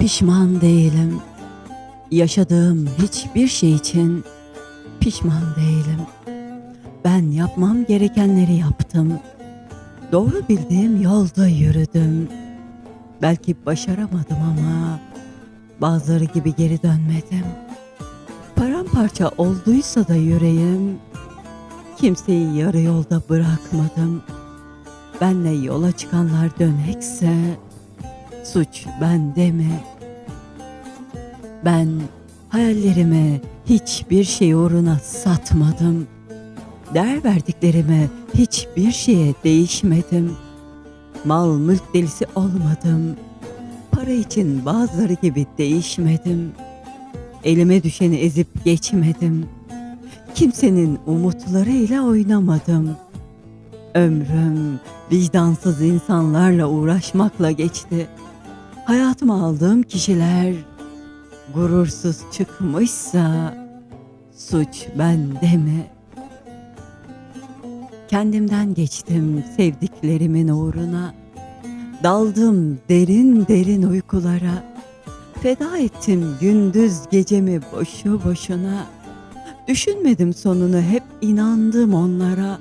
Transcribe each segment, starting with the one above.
Pişman değilim. Yaşadığım hiçbir şey için pişman değilim. Ben yapmam gerekenleri yaptım. Doğru bildiğim yolda yürüdüm. Belki başaramadım ama bazıları gibi geri dönmedim. Paramparça olduysa da yüreğim, kimseyi yarı yolda bırakmadım. Benle yola çıkanlar dönekse, suç bende mi? Ben hayallerimi hiçbir şey uğruna satmadım. Değer verdiklerimi hiçbir şeye değişmedim. Mal mülk delisi olmadım. Para için bazıları gibi değişmedim. Elime düşeni ezip geçmedim. Kimsenin umutlarıyla oynamadım. Ömrüm vicdansız insanlarla uğraşmakla geçti. Hayatıma aldığım kişiler gurursuz çıkmışsa suç bende mi? Kendimden geçtim sevdiklerimin uğruna. Daldım derin derin uykulara. Feda ettim gündüz gecemi boşu boşuna. Düşünmedim sonunu hep inandım onlara.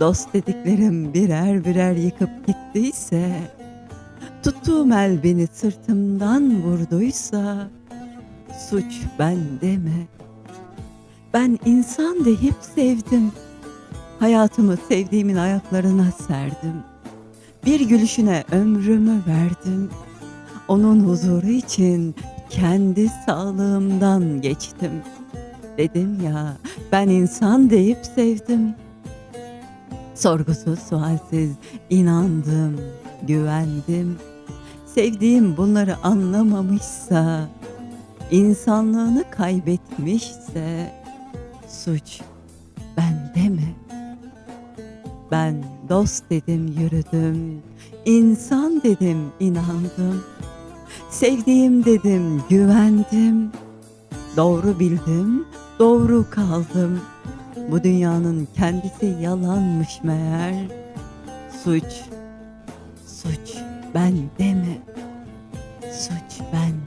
Dost dediklerim birer birer yıkıp gittiyse, tuttuğum el beni sırtımdan vurduysa, suç bende mi? Ben insan deyip sevdim. Hayatımı sevdiğimin ayaklarına serdim. Bir gülüşüne ömrümü verdim. Onun huzuru için kendi sağlığımdan geçtim. Dedim ya ben insan deyip sevdim. Sorgusuz sualsiz inandım, güvendim. Sevdiğim bunları anlamamışsa, insanlığını kaybetmişse suç bende mi? Ben dost dedim yürüdüm, insan dedim inandım. Sevdiğim dedim güvendim. Doğru bildim, doğru kaldım. Bu dünyanın kendisi yalanmış meğer. Suç, suç bende mi? Suç bende.